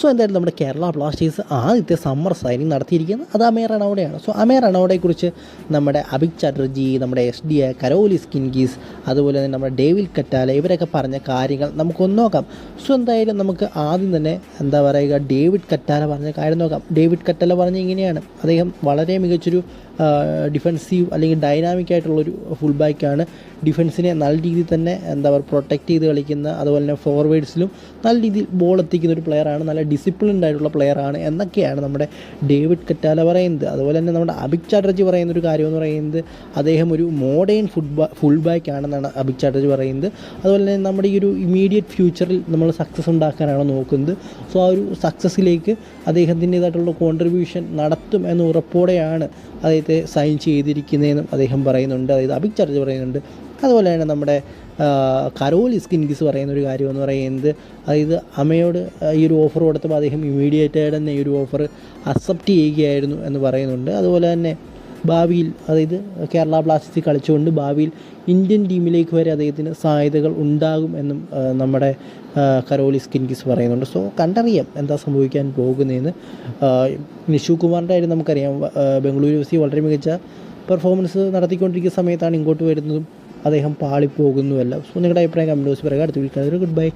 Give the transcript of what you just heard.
So എന്തായാലും നമ്മുടെ Kerala Blasters ആദ്യത്തെ സമ്മർ സൈനിങ് നടത്തിയിരിക്കുന്നത് അത് അമേ റണോഡയാണ് സോ അമേ റണോഡയെക്കുറിച്ച് നമ്മുടെ അഭിക് ചാറ്റർജി നമ്മുടെ എസ് ഡി എ കരോലി സ്കിൻഗീസ് അതുപോലെ തന്നെ നമ്മുടെ ഡേവിൽ കറ്റാല ഇവരൊക്കെ പറഞ്ഞ കാര്യങ്ങൾ നമുക്കൊന്ന് നോക്കാം. സോ എന്തായാലും നമുക്ക് ആദ്യം തന്നെ എന്താ പറയുക ഡേവിഡ് കറ്റാല പറഞ്ഞ കാര്യം നോക്കാം. ഡേവിഡ് കറ്റാല പറഞ്ഞ ഇങ്ങനെയാണ്. അദ്ദേഹം വളരെ മികച്ചൊരു ഡിഫെൻസീവ് അല്ലെങ്കിൽ ഡൈനാമിക് ആയിട്ടുള്ളൊരു ഫുൾ ബാക്കാണ് ഡിഫൻസിനെ നല്ല രീതിയിൽ തന്നെ എന്താ പറയുക പ്രൊട്ടക്റ്റ് ചെയ്ത് കളിക്കുന്ന അതുപോലെ തന്നെ ഫോർവേഡ്സിലും നല്ല രീതിയിൽ ബോൾ എത്തിക്കുന്ന ഒരു പ്ലെയറാണ് നല്ല ഡിസിപ്ലിൻഡ് ആയിട്ടുള്ള പ്ലെയറാണ് എന്നൊക്കെയാണ് നമ്മുടെ ഡേവിഡ് കറ്റാല പറയുന്നത്. അതുപോലെ തന്നെ നമ്മുടെ അഭിക് ചാറ്റർജി പറയുന്ന ഒരു കാര്യം പറയുന്നത് അദ്ദേഹം ഒരു മോഡേൺ ഫുട്ബോൾ ഫുൾ ബാക്ക് ആണെന്നാണ് അഭിക് ചാറ്റർജി പറയുന്നത്. അതുപോലെ തന്നെ നമ്മുടെ ഈ ഒരു ഇമീഡിയറ്റ് ഫ്യൂച്ചറിൽ നമ്മൾ സക്സസ് ഉണ്ടാക്കാനാണ് നോക്കുന്നത്. സോ ആ ഒരു സക്സസ്സിലേക്ക് അദ്ദേഹത്തിന്റേതായിട്ടുള്ള കോൺട്രിബ്യൂഷൻ നടത്തും എന്ന ഉറപ്പോടെയാണ് അദ്ദേഹത്തെ സൈൻ ചെയ്തിരിക്കുന്നതെന്നും അദ്ദേഹം പറയുന്നുണ്ട്. അതായത് അഭിക് ചർജ് പറയുന്നുണ്ട്. അതുപോലെ തന്നെ നമ്മുടെ കരോലി സ്കിൻകിസ് പറയുന്ന ഒരു കാര്യം എന്ന് പറയുന്നത് അതായത് അമ്മയോട് ഈ ഒരു ഓഫർ കൊടുത്തപ്പോൾ അദ്ദേഹം ഇമ്മീഡിയറ്റ് ആയിട്ട് തന്നെ ഈ ഒരു ഓഫർ അക്സെപ്റ്റ് ചെയ്യുകയായിരുന്നു എന്ന് പറയുന്നുണ്ട്. അതുപോലെ തന്നെ ഭാവിയിൽ അതായത് കേരള ബ്ലാസ്റ്റേഴ്സിൽ കളിച്ചുകൊണ്ട് ഭാവിയിൽ ഇന്ത്യൻ ടീമിലേക്ക് വരെ അദ്ദേഹത്തിന് സാധ്യതകൾ ഉണ്ടാകും എന്നും നമ്മുടെ കരോലി സ്കിൻകിസ് പറയുന്നുണ്ട്. സോ കണ്ടറിയാം എന്താ സംഭവിക്കാൻ പോകുന്നതെന്ന്. നിഷു കുമാറിന്റെ കാര്യം നമുക്കറിയാം. ബംഗളൂരു എഫ് സി വളരെ മികച്ച പെർഫോമൻസ് നടത്തിക്കൊണ്ടിരിക്കുന്ന സമയത്താണ് ഇങ്ങോട്ട് വരുന്നതും അദ്ദേഹം പാളിപ്പോകുന്നുമല്ല സോ നിങ്ങളുടെ അഭിപ്രായം കമന്റ് ബോക്സിൽ പറയുക. അടുത്ത വീട്ടിൽ ഗുഡ് ബൈ.